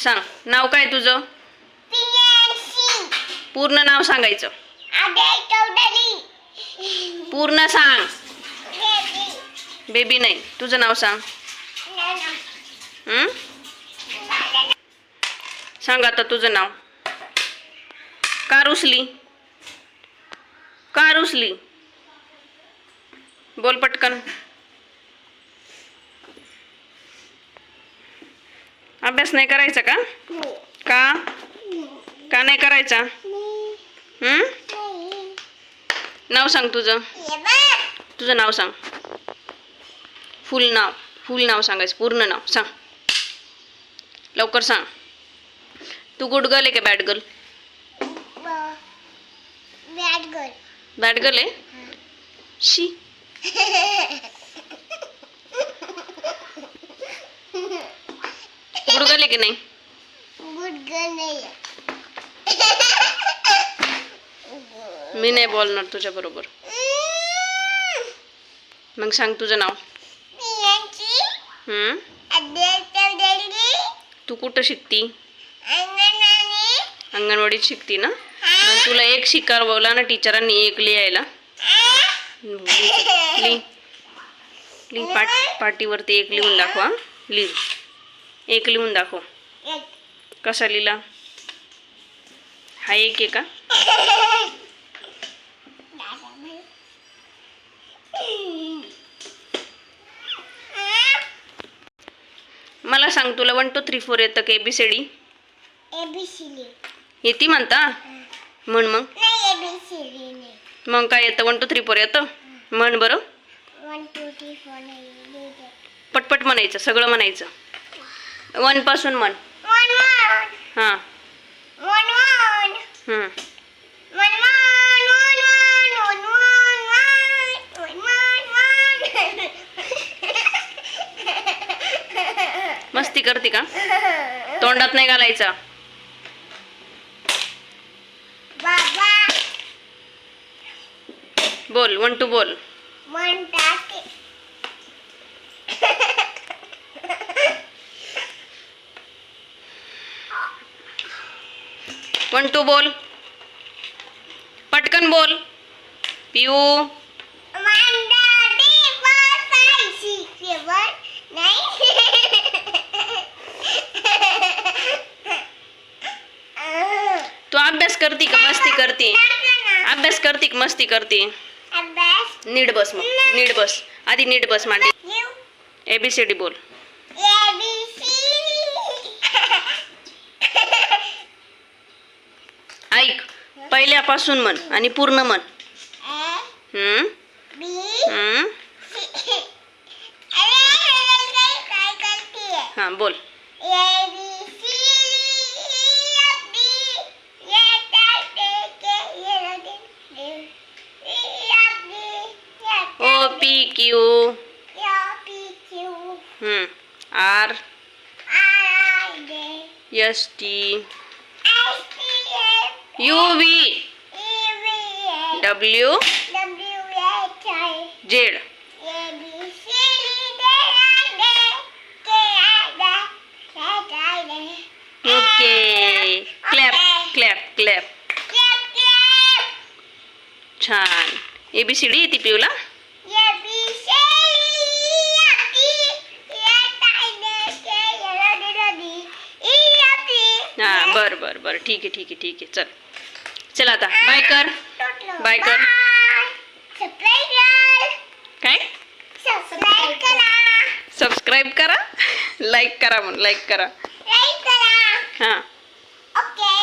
सांग नाव काय तुझं? पूर्ण नाव सांगायचं. पूर्ण सांग. बेबी. नाही तुझं नाव सांग? सांग आता तुझं नाव. का रुसली का रुसली बोल पटकन. अभ्यास नाही करायचा का? का? का नाही करायचा? हं? नाव सांग तुझं. तुझं नाव सांग. फुल नाव. फुल नाव सांगायचं. पूर्ण नाव सांग. लवकर सांग. तू गुड गर्ल आहे का बॅड गर्ल बॅड गर्ल आहे? शी गुड गर्ल आहे की नाही? मी नाही बोलणार तुझ्या बरोबर. मग सांग तुझं नाव. तू कुठं शिकती? अंगणवाडीत शिकती ना? मग तुला एक शिकवला ना टीचरांनी एक लिहायला. पाट पाटीवरती एक लिहून दाखवा लिह. एक लिहून दाखव. कसा लिहिला? हा एक आहे का? मला सांग तुला वन टू थ्री फोर येतं का एबीसीडी येते म्हणता? म्हण मग. मग काय येतं? वन टू थ्री फोर येतं? म्हण बरं. पटपट म्हणायचं सगळं म्हणायचं. वनपासून हां हं. मस्ती करते का? तोंडात नाही घालायचा. बाबा. बोल वन टू बोल. म्हणतात वन टू बोल. पटकन बोल. पिऊ तू अभ्यास करती का? मस्ती करते? अभ्यास करते का? मस्ती करते? नीट बस मग. नीट बस. आधी नीट बस मांडी. एबीसीडी बोल. पहिल्यापासून म्हण आणि पूर्ण म्हण हम्म? हां बोल O P Q R S T U V W Z okay clap clap clap छान एबीसीडी येते पिऊला A B C D F D हां बरं बरं बरं ठीक आहे ठीक आहे ठीक आहे चल चल आता. बाय कर. बाय कर. काय? सबस्क्राईब करा. लाईक करा म्हणून लाईक करा. हां. ओके